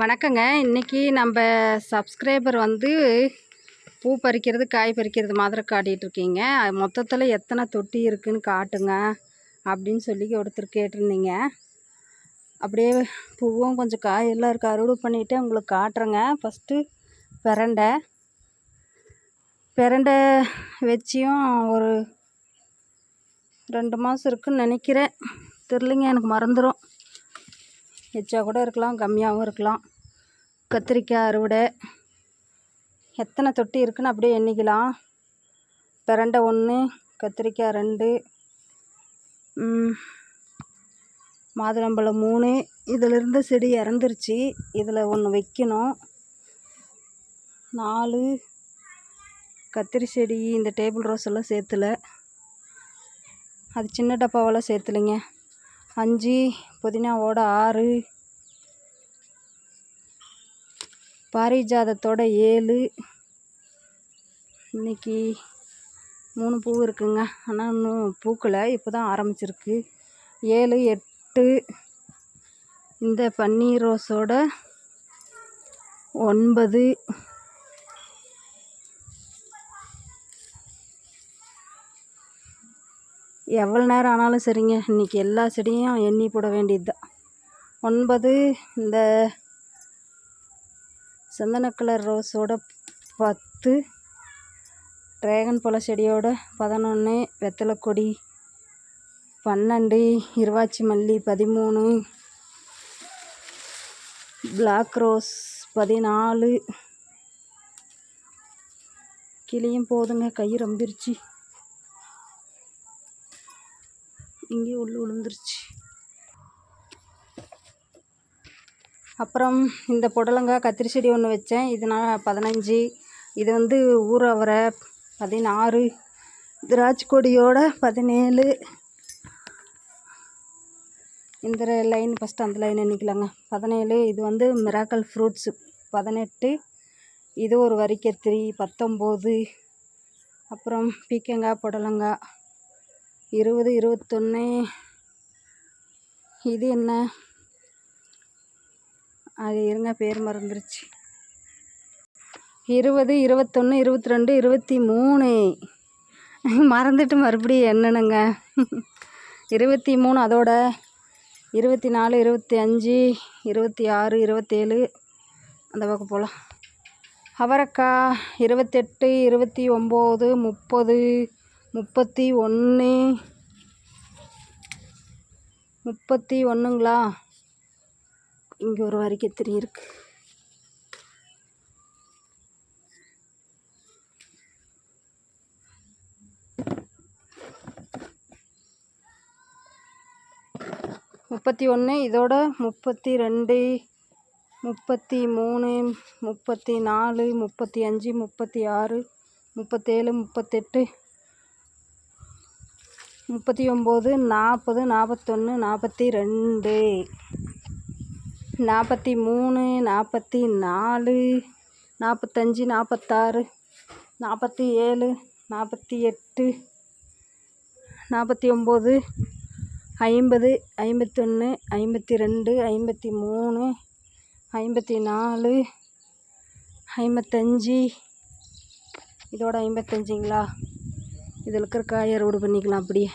வணக்கங்க. இன்றைக்கி நம்ம சப்ஸ்கிரைபர் வந்து பூ பறிக்கிறது காய் பறிக்கிறது மாதிரி காட்டிகிட்டு இருக்கீங்க. மொத்தத்தில் எத்தனை தொட்டி இருக்குதுன்னு காட்டுங்க அப்படின்னு சொல்லி ஒருத்தர் கேட்டிருந்தீங்க. அப்படியே பூவும் கொஞ்சம் காயெல்லாம் இருக்குது அறுவடை பண்ணிவிட்டு உங்களுக்கு காட்டுறேங்க. ஃபஸ்ட்டு பிரண்டை. பிரண்டை வச்சியும் ஒரு ரெண்டு மாதம் இருக்குன்னு நினைக்கிறேன். தெரிலிங்க எனக்கு மறந்துடும் எச்சா கூட இருக்கலாம் கம்மியாகவும் இருக்கலாம். கத்திரிக்காய் அறுவடை எத்தனை தொட்டி இருக்குன்னு அப்படியே எண்ணிக்கலாம். பிரண்டை ஒன்று கத்திரிக்காய் ரெண்டு மாதுளம்பழம் மூணு. இதிலிருந்து செடி இறந்துருச்சு. இதில் ஒன்று வைக்கணும். நாலு கத்திரி செடி இந்த டேபிள் ரோஸ் எல்லாம் சேர்த்துல. அது சின்ன டப்பாவெல்லாம் சேர்த்துலைங்க. அஞ்சு புதினாவோட ஆறு. பாரிஜாதத்தோட ஏழு. இன்றைக்கி மூணு பூ இருக்குங்க. ஆனால் இன்னும் பூக்களை இப்போ தான் ஆரம்பிச்சிருக்கு. ஏழு எட்டு. இந்த பன்னீர் ரோஸோட ஒன்பது. எவ்வளோ நேரம் ஆனாலும் சரிங்க. இன்றைக்கி எல்லா செடியும் எண்ணி போட வேண்டியது தான். ஒன்பது இந்த சந்தன கலர் ரோஸோட பத்து ட்ராகன் பழ செடியோட பதினொன்று வெத்தலை கொடி பன்னெண்டு இருவாச்சி மல்லி பதிமூணு பிளாக் ரோஸ் பதினாலு. கிளியும் போதுங்க. கை ரொம்பிருச்சு. இங்கேயும் உள்ளு விழுந்துருச்சு. அப்புறம் இந்த புடலங்காய் கத்திரி செடி ஒன்று வச்சேன். இது நான் பதினஞ்சு. இது வந்து ஊற பதினாறு. திராட்சை கொடியோட பதினேழு. இந்த லைன் ஃபஸ்ட்டு அந்த லைன் எண்ணிக்கலாங்க பதினேழு. இது வந்து மிராக்கல் ஃப்ரூட்ஸு பதினெட்டு. இது ஒரு வரிக்கத்திரி பத்தொம்போது. அப்புறம் பீக்கங்காய் புடலங்காய். இருபது இருபத்தொன்று இது என்ன? அது இருங்க பேர் மறந்துருச்சு. இருபது இருபத்தொன்று இருபத்தி ரெண்டு இருபத்தி மூணு மறந்துட்டு மறுபடியும் என்னென்னங்க இருபத்தி மூணு அதோட. இருபத்தி நாலு இருபத்தி அஞ்சு இருபத்தி ஆறு இருபத்தேழு. அந்த பக்கம் போகலாம் அவரக்காய் இருபத்தெட்டு இருபத்தி ஒம்பது முப்பது. முப்பத்தி ஒன்று. முப்பத்தி ஒன்றுங்களா? இங்கே ஒரு வரைக்கும் தெரியிருக்கு முப்பத்தி ஒன்று இதோட முப்பத்தி ரெண்டு முப்பத்தி மூணு முப்பத்தி நாலு முப்பத்தி அஞ்சு முப்பத்தி ஆறு முப்பத்தேழு முப்பத்தெட்டு. முப்பத்தி ஒம்பது நாற்பது நாற்பத்தொன்று நாற்பத்தி ரெண்டு நாற்பத்தி மூணு நாற்பத்தி நாலு நாற்பத்தஞ்சி நாற்பத்தாறு நாற்பத்தி ஏழு நாற்பத்தி எட்டு நாற்பத்தி ஒம்பது ஐம்பது ஐம்பத்தொன்று ஐம்பத்தி ரெண்டு ஐம்பத்தி மூணு ஐம்பத்தி நாலு ஐம்பத்தஞ்சு. இதோட ஐம்பத்தஞ்சுங்களா? இதில் இருக்கிற காய் அறுவடை பண்ணிக்கலாம் அப்படியே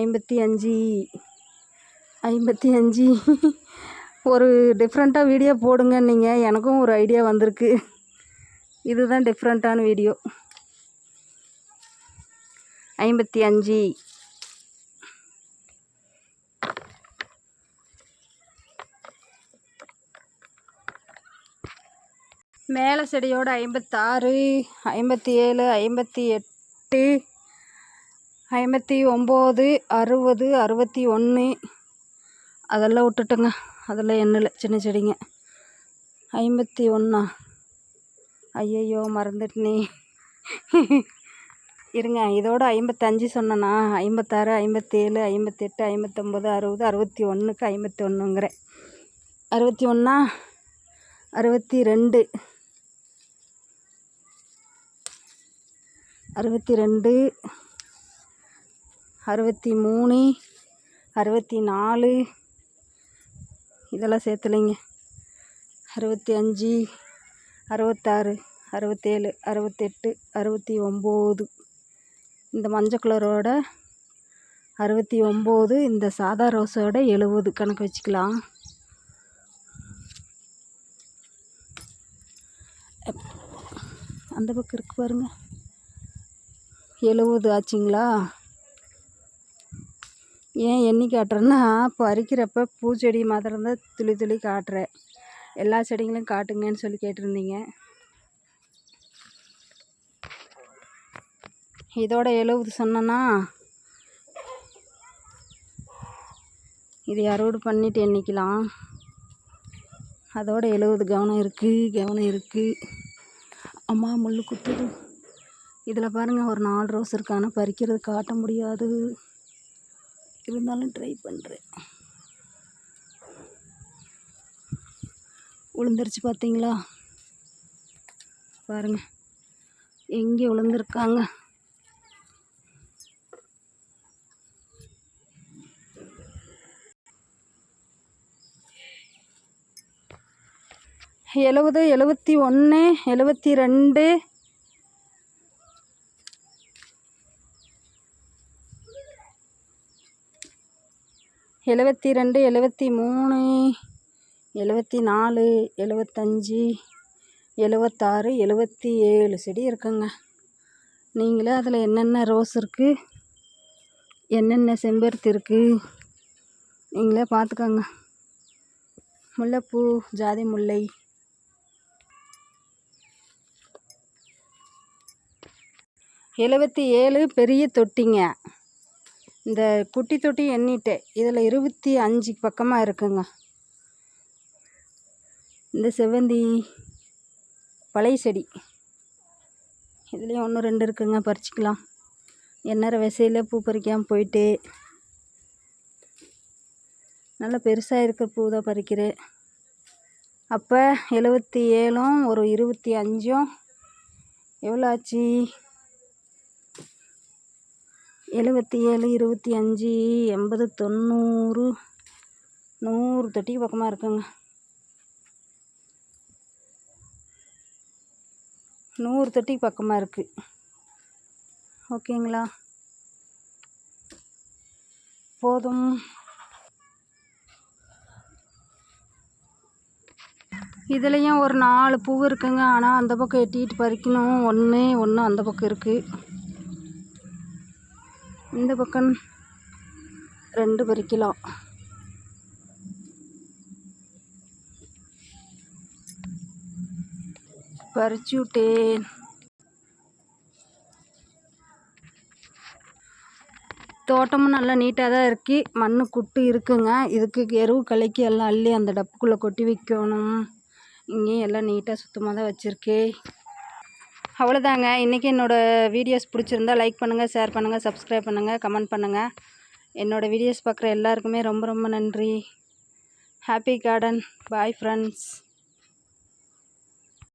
ஐம்பத்தி அஞ்சு ஐம்பத்தி அஞ்சு. ஒரு டிஃப்ரெண்ட்டாக வீடியோ போடுங்க நீங்கள் எனக்கும் ஒரு ஐடியா வந்திருக்கு. இதுதான் டிஃப்ரெண்ட்டான வீடியோ ஐம்பத்தி அஞ்சு. மேலே செடியோட ஐம்பத்தாறு ஐம்பத்தி ஏழு ஐம்பத்தி எட்டு. எட்டு ஐம்பத்தி ஒம்பது அறுபது அறுபத்தி ஒன்று. அதெல்லாம் விட்டுட்டுங்க. அதெல்லாம் எண்ணில் சின்ன செடிங்க. ஐம்பத்தி ஒன்றா ஐயையோ மறந்துட்டனே. இருங்க இதோட ஐம்பத்தஞ்சு சொன்னேண்ணா ஐம்பத்தாறு ஐம்பத்தேழு ஐம்பத்தெட்டு ஐம்பத்தொம்பது அறுபது அறுபத்தி ஒன்றுக்கு ஐம்பத்தி ஒன்றுங்கிறேன் அறுபத்தி ஒன்றா அறுபத்தி ரெண்டு. அறுபத்தி ரெண்டு அறுபத்தி மூணு அறுபத்தி நாலு இதெல்லாம் சேர்த்துலைங்க. அறுபத்தி அஞ்சு அறுபத்தாறு அறுபத்தேழு அறுபத்தெட்டு அறுபத்தி ஒம்பது இந்த மஞ்சள் கலரோட அறுபத்தி ஒம்பது இந்த சாதா ரோஸோட எழுபது. கணக்கு வச்சுக்கலாம். அந்த பக்கம் இருக்கு பாருங்கள் எழுபது ஆச்சுங்களா? ஏன் எண்ணி காட்டுறேன்னா பறிக்கிறப்ப பூச்செடி மாத்திரம் தான் துளி துளி காட்டுறேன். எல்லா செடிங்களும் காட்டுங்கன்னு சொல்லி கேட்டிருந்தீங்க. இதோட எழுபது சொன்னேன்னா இது அறுவடை பண்ணிட்டு எண்ணிக்கலாம்? அதோட எழுபது கவனம் இருக்குது கவனம் இருக்குது அம்மா முள் குத்துது. இதில் பாருங்கள் ஒரு நாலு ரோஸ் இருக்கு ஆனால் பறிக்கிறது காட்ட முடியாது. இருந்தாலும் ட்ரை பண்ணுறேன் உளுந்துருச்சு பார்த்தீங்களா? பாருங்கள் எங்கே விழுந்துருக்காங்க எழுபது எழுபத்தி ஒன்று எழுபத்தி ரெண்டு எழுபத்தி ரெண்டு எழுபத்தி மூணு எழுபத்தி நாலு எழுபத்தஞ்சி எழுபத்தாறு எழுபத்தி ஏழு செடி இருக்குங்க. நீங்களே அதில் என்னென்ன ரோஸ் இருக்குது என்னென்ன செம்பருத்தி இருக்குது நீங்களே பார்த்துக்கோங்க முல்லைப்பூ ஜாதி முல்லை. எழுபத்தி ஏழு பெரிய தொட்டிங்க. இந்த குட்டி தொட்டி எண்ணிட்டேன் இதில் இருபத்தி அஞ்சு பக்கமாக இருக்குங்க. இந்த செவ்வந்தி பழைய செடி. இதுலேயும் ஒன்று ரெண்டு இருக்குங்க பறிச்சிக்கலாம். எந்நேரம் விசையில் பூ பறிக்காமல் போயிட்டு. நல்லா பெருசாக இருக்கிற பூ தான் பறிக்கிறேன். அப்போ எழுபத்தி ஏழும் ஒரு இருபத்தி அஞ்சும் எவ்வளோ ஆச்சு? எழுபத்தி ஏழு இருபத்தி அஞ்சு எண்பது தொண்ணூறு நூறு தொட்டிக்கு பக்கமாக இருக்குங்க. நூறு தொட்டிக்கு பக்கமாக இருக்குது ஓகேங்களா? போதும். இதுலேயும் ஒரு நாலு பூ இருக்குங்க. ஆனால் அந்த பக்கம் எட்டிட்டு பறிக்கணும். ஒன்று ஒன்று அந்த பக்கம் இருக்குது இந்த பக்கம் ரெண்டு பறிக்கலாம். பறிச்சு விட்டேன். தோட்டமும் நல்லா நீட்டாக தான் இருக்குது மண் குட்டு இருக்குங்க. இதுக்கு எருவு கலைக்கு எல்லாம் அள்ளி அந்த டப்புக்குள்ளே கொட்டி வைக்கணும். இங்கேயும் எல்லாம் நீட்டாக சுத்தமாக தான் வச்சுருக்கேன். அவ்வளோதாங்க. இன்றைக்கி என்னோடய வீடியோஸ் பிடிச்சிருந்தா லைக் பண்ணுங்கள் ஷேர் பண்ணுங்கள் சப்ஸ்கிரைப் பண்ணுங்கள் கமெண்ட் பண்ணுங்கள் என்னோடய வீடியோஸ் பார்க்குற எல்லாருக்குமே ரொம்ப ரொம்ப நன்றி. Happy garden. Bye friends.